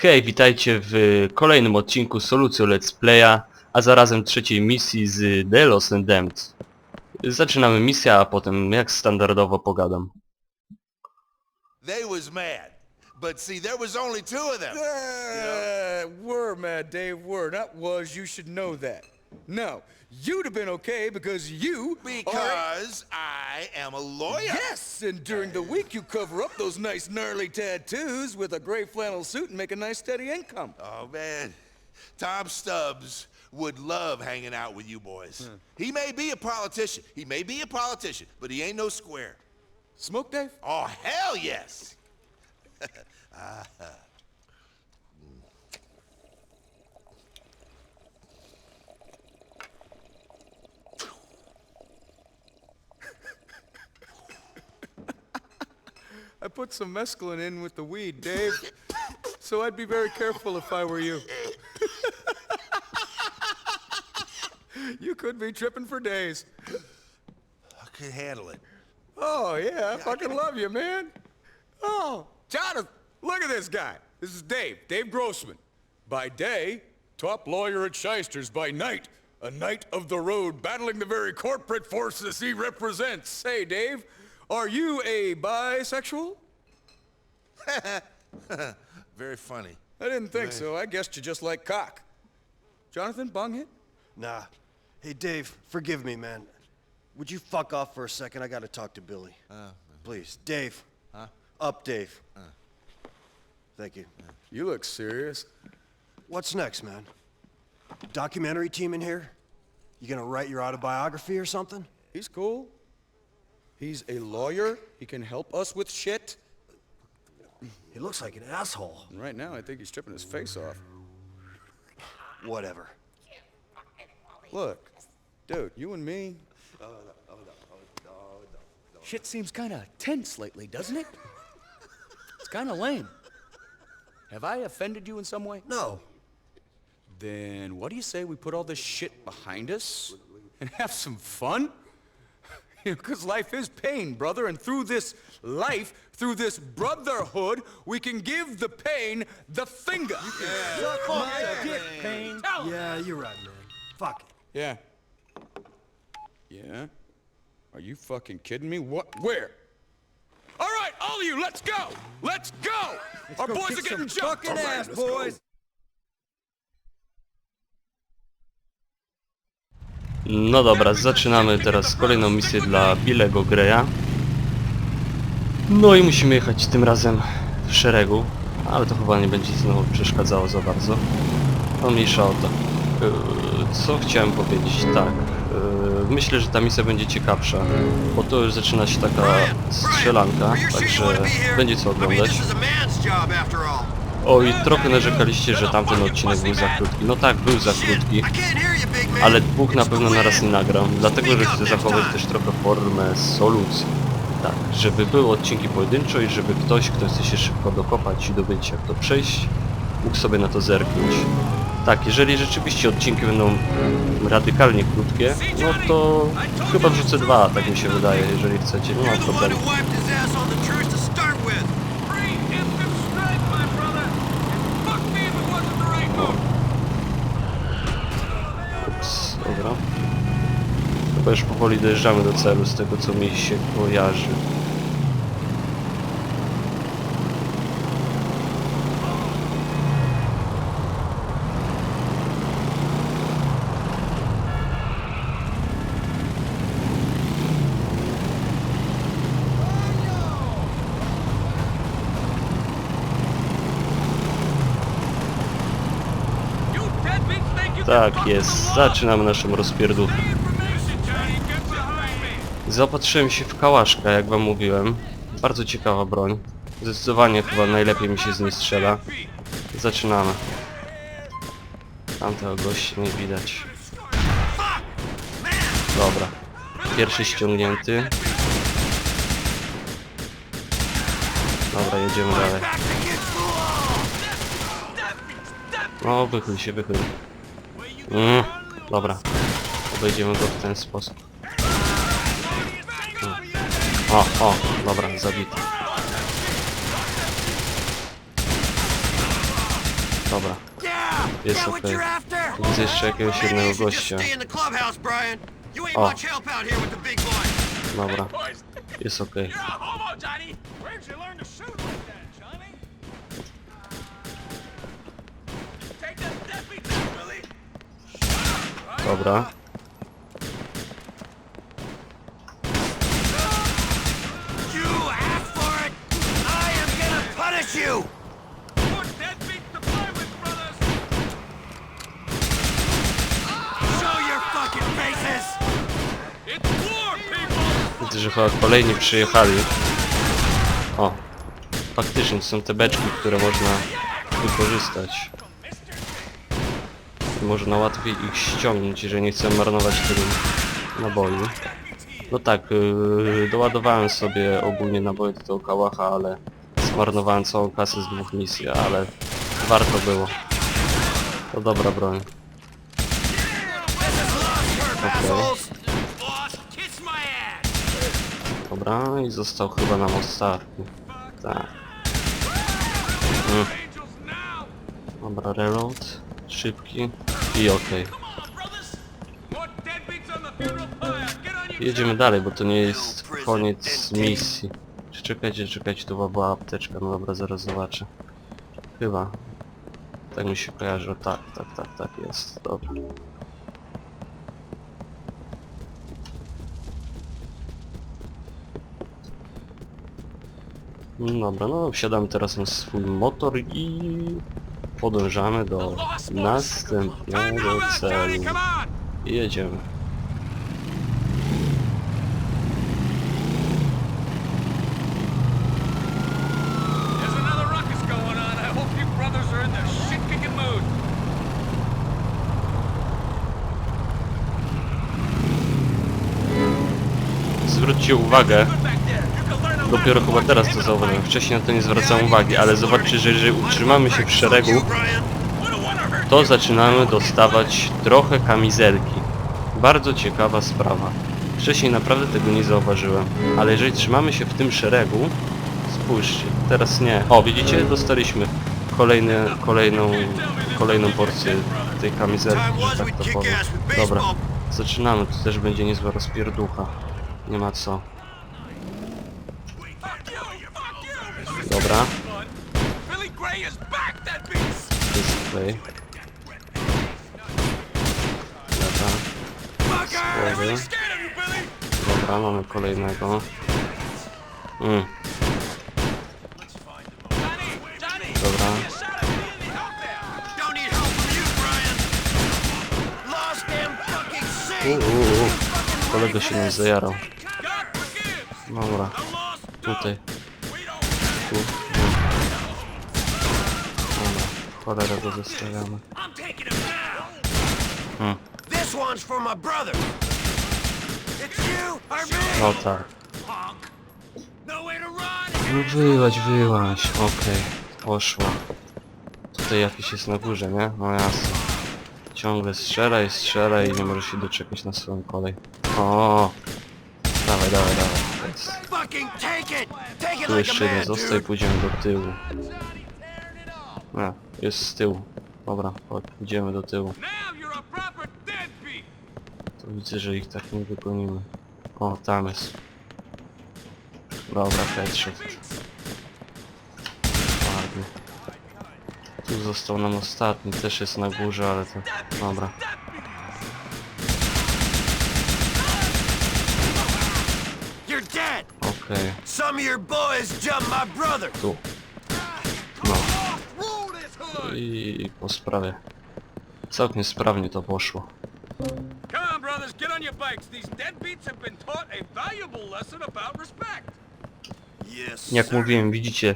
Hej, witajcie w kolejnym odcinku Solucjo Let's Playa, a zarazem trzeciej misji z The Lost and Damned. Zaczynamy misję, a potem jak standardowo pogadam. They was mad. But see, there was only two of them. Uh, were mad, Dave. Were not was. You should know that. No, you'd have been okay because you are. Because I am a lawyer. Yes, and during the week you cover up those nice gnarly tattoos with a gray flannel suit and make a nice steady income. Oh man, Tom Stubbs would love hanging out with you boys. He may be a politician. He may be a politician, but he ain't no square. Smoke, Dave? Oh hell yes. I ah, put some mescaline in with the weed, Dave. so I'd be very careful if I were you. you could be tripping for days. I could handle it. Oh, yeah, I fucking love you, man. Oh, Jonathan, look at this guy. This is Dave, Dave Grossman. By day, top lawyer at Shysters. By night, a knight of the road battling the very corporate forces he represents. Say, Dave, are you a bisexual? Very funny. I didn't think so. I guessed you just like cock. Jonathan, bong hit? Nah. Hey, Dave, forgive me, man. Would you fuck off for a second? I gotta talk to Billy. Uh, uh-huh. Please. Dave. Huh? Up, Dave. Uh. Thank you. Uh. You look serious. What's next, man? Documentary team in here? You gonna write your autobiography or something? He's cool. He's a lawyer. He can help us with shit. He looks like an asshole. And right now, I think he's stripping his face off. Whatever. Look, dude, you and me. Shit seems kind of tense lately, doesn't it? It's kind of lame. Have I offended you in some way? No. Then what do you say we put all this shit behind us and have some fun? Because life is pain, brother, and through this life, through this brotherhood, we can give the pain the finger. Suck my dick, Payne. Yeah, you're right, man. Fuck it. Yeah. Yeah? Are you fucking kidding me? What? Where? All right, all of you, let's go! Let's go! Our boys are getting jumped! Fucking ass, boys! No dobra, zaczynamy teraz kolejną misję dla Billego Greya. No i musimy jechać tym razem w szeregu, ale to chyba nie będzie znowu przeszkadzało za bardzo. No mniejsza o to. Yy, Co chciałem powiedzieć? Tak, yy, myślę, że ta misja będzie ciekawsza, bo to już zaczyna się taka strzelanka, także będzie co oglądać. O i trochę narzekaliście, że tamten odcinek był za krótki. No tak, był za krótki, ale dwóch na pewno naraz nie nagram, dlatego że chcę zachować też trochę formę solucji. Tak, żeby były odcinki pojedynczo i żeby ktoś, kto chce się szybko dokopać i dowiedzieć jak to przejść, mógł sobie na to zerknąć. Tak, jeżeli rzeczywiście odcinki będą radykalnie krótkie, no to chyba wrzucę dwa, tak mi się wydaje, jeżeli chcecie, nie ma problemu. Ups, dobra. Chyba już powoli dojeżdżamy do celu z tego co mi się kojarzy. Tak jest, zaczynamy naszą rozpierdówkę. Zaopatrzyłem się w kałaszka, jak wam mówiłem. Bardzo ciekawa broń. Zdecydowanie chyba najlepiej mi się z niej strzela. Zaczynamy. Tamtego gościa nie widać. Dobra. Pierwszy ściągnięty. Dobra, jedziemy dalej. No, wychyl się, wychyl. Mm, dobra. Obejdziemy go w ten sposób. O, o, dobra, zabity. Dobra! Jest after? Widzę jeszcze jakiegoś jednego gościa. O. much help out here with the big boys. Dobra, jest okej. You're a homo, Johnny! Where'd you learn to shoot like that, Johnny? Take the deadbeat down, Billy! Dobra. You asked for it. I am gonna punish you. More deadbeats to play with, brothers! Show your fucking faces. It's war, people! Widzę, że chyba kolejni przyjechali. O, faktycznie to są te beczki, które można wykorzystać. I można łatwiej ich ściągnąć, jeżeli nie chcę marnować tylu naboi. No tak, yy, doładowałem sobie ogólnie naboje do tego kałacha, ale zmarnowałem całą kasę z dwóch misji, ale warto było. To dobra broń. Ass! Dobra, i został chyba nam ostatni. Tak. Now! Dobra, reload. Szybki. I okej. Your Jedziemy dalej, bo to nie jest koniec misji. Czekajcie, czekajcie, tu chyba była apteczka. No dobra, zaraz zobaczę. Chyba. Tak mi się kojarzy. Tak, tak, tak, tak jest. Dobra. No Dobra, no wsiadamy teraz na swój motor i podążamy do następnego celu. Jedziemy. There's another ruckus going on. I hope you brothers are in the shit-kicking mood. Zwróćcie uwagę, Good back there. You can learn a lot dopiero chyba teraz to zauważyłem. Wcześniej na to nie zwracałem uwagi, ale zobaczcie, że jeżeli utrzymamy się w szeregu, to zaczynamy dostawać trochę kamizelki. Bardzo ciekawa sprawa. Wcześniej naprawdę tego nie zauważyłem, ale jeżeli trzymamy się w tym szeregu, spójrzcie, teraz nie. O, widzicie, dostaliśmy kolejny, kolejną, kolejną porcję tej kamizelki, że tak to powiem. Dobra, zaczynamy, to też będzie niezła rozpierducha. Nie ma co. Dobra, tutaj. Dobra. Dobra, mamy kolejnego. Mm, dobra. You shot at me in the help there. Don't need help from you, Brian. Lost damn fucking U, seat. u, u. Kolega się nie zajarał. Dobra, tutaj, tu. Dobra, cholera go zostawiamy. I'm taking him now. This one's for my brother. It's you or me. No tak. Run. No wyłaź, wyłaź. Okej, poszło. Tutaj jakiś jest na górze, nie? No jasne. Ciągle strzela i strzela i nie może się doczekać na swoją kolej. O, Dawaj, dawaj, dawaj. Jest. Fucking take it. Take it Tu like a jeszcze jeden man, został i dude. pójdziemy do tyłu. A, jest z tyłu. Dobra, chodź, idziemy do tyłu. Now you're a proper deadbeat. To widzę, że ich tak nie wygonimy. O, tam jest. Dobra, headshot. Ładnie. Tu został nam ostatni, też jest na górze, ale to... Dobra. Dead. Okej, Some of your boys jumped my brother. tu. No. I po sprawie. Całkiem sprawnie to poszło. Come on, brothers, get on your bikes. These deadbeats have been taught a valuable lesson about respect. Yes. Jak mówiłem, widzicie,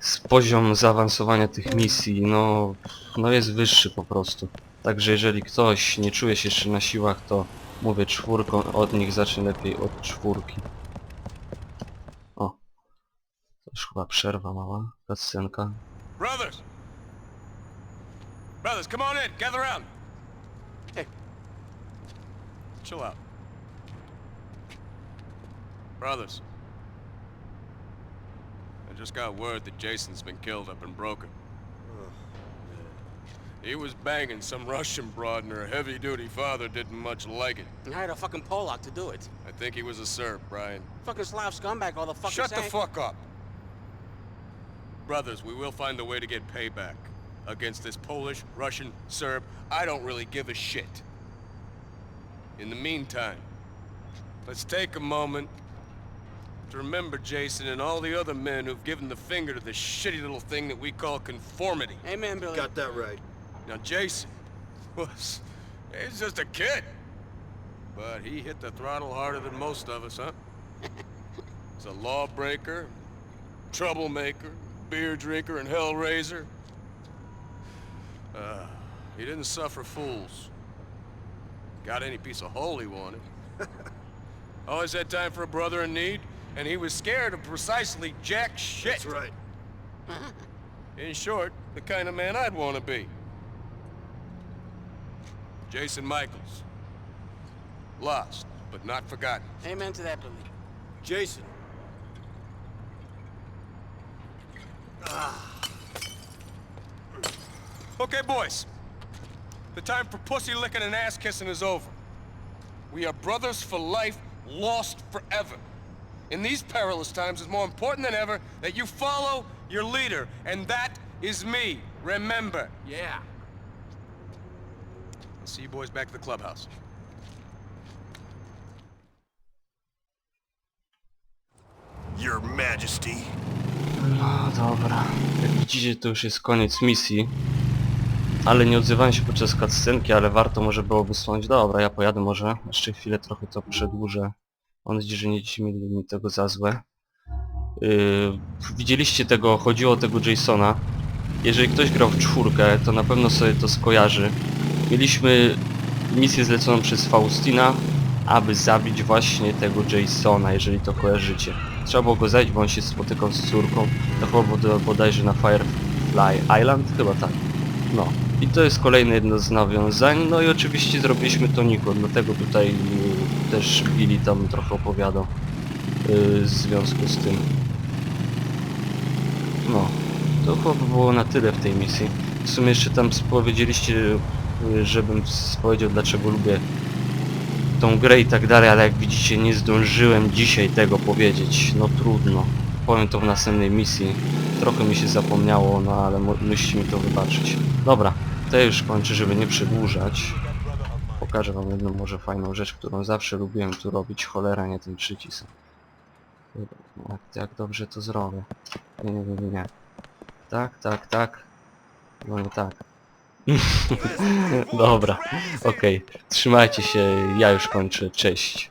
z poziom zaawansowania tych misji, no, no jest wyższy po prostu. Także jeżeli ktoś nie czuje się jeszcze na siłach, to mówię czwórką, od nich zacznę lepiej od czwórki. O, to już chyba przerwa mała, cutscenka. Brothers. Brothers, come on in. Gather round. Hey. Chill out. Brothers. I just got word that Jason's been killed up in Broken. He was banging some Russian broad and her heavy-duty father didn't much like it. And hired a fucking Polak to do it. I think he was a Serb, Brian. Fucking Slav scumbag all the fucking Shut the fuck up. Brothers, we will find a way to get payback. Against this Polish, Russian, Serb, I don't really give a shit. In the meantime, let's take a moment to remember Jason and all the other men who've given the finger to this shitty little thing that we call conformity. Amen, Billy. Got that right. Now, Jason was... He's just a kid. But he hit the throttle harder than most of us, huh? He's a lawbreaker, troublemaker, beer drinker, and hellraiser. Uh, he didn't suffer fools. Got any piece of hole he wanted. Always had time for a brother in need, and he was scared of precisely jack shit. That's right. In short, the kind of man I'd want to be. Jason Michaels. Lost, but not forgotten. Amen to that, Billy. Jason. Okay, boys. The time for pussy licking and ass kissing is over. We are brothers for life, lost forever. In these perilous times, it's more important than ever that you follow your leader, and that is me. Remember. Yeah. I'll see you boys back at the clubhouse. Your Majesty. No dobra. Jak widzicie to już jest koniec misji. Ale nie odzywałem się podczas cutscenki, ale warto może byłoby wspomnieć. Dobra, ja pojadę może. Jeszcze chwilę trochę to przedłużę. Mam nadzieję, że nie mieli mi tego za złe. Yy, widzieliście tego, chodziło o tego Jasona. Jeżeli ktoś grał w czwórkę, to na pewno sobie to skojarzy. Mieliśmy misję zleconą przez Faustina, aby zabić właśnie tego Jasona, jeżeli to kojarzycie. Trzeba było go zajść, bo on się spotykał z córką. To chyba bod- bodajże na Firefly Island? Chyba tak. No. I to jest kolejne jedno z nawiązań. No i oczywiście zrobiliśmy to Nikon, dlatego tutaj też Billy tam trochę opowiadał y, w związku z tym. No. To chyba by było na tyle w tej misji. W sumie jeszcze tam powiedzieliście, y, żebym powiedział dlaczego lubię tą grę i tak dalej, ale jak widzicie nie zdążyłem dzisiaj tego powiedzieć. No trudno. Powiem to w następnej misji. Trochę mi się zapomniało, no ale mu- musicie mi to wybaczyć. Dobra, to już kończę, żeby nie przedłużać. Pokażę wam jedną może fajną rzecz, którą zawsze lubiłem tu robić. Cholera, nie ten przycisk. Jak, jak dobrze to zrobię. Nie, nie, nie, nie. Tak, tak, tak. No nie tak. Dobra, okej. Trzymajcie się, ja już kończę. Cześć.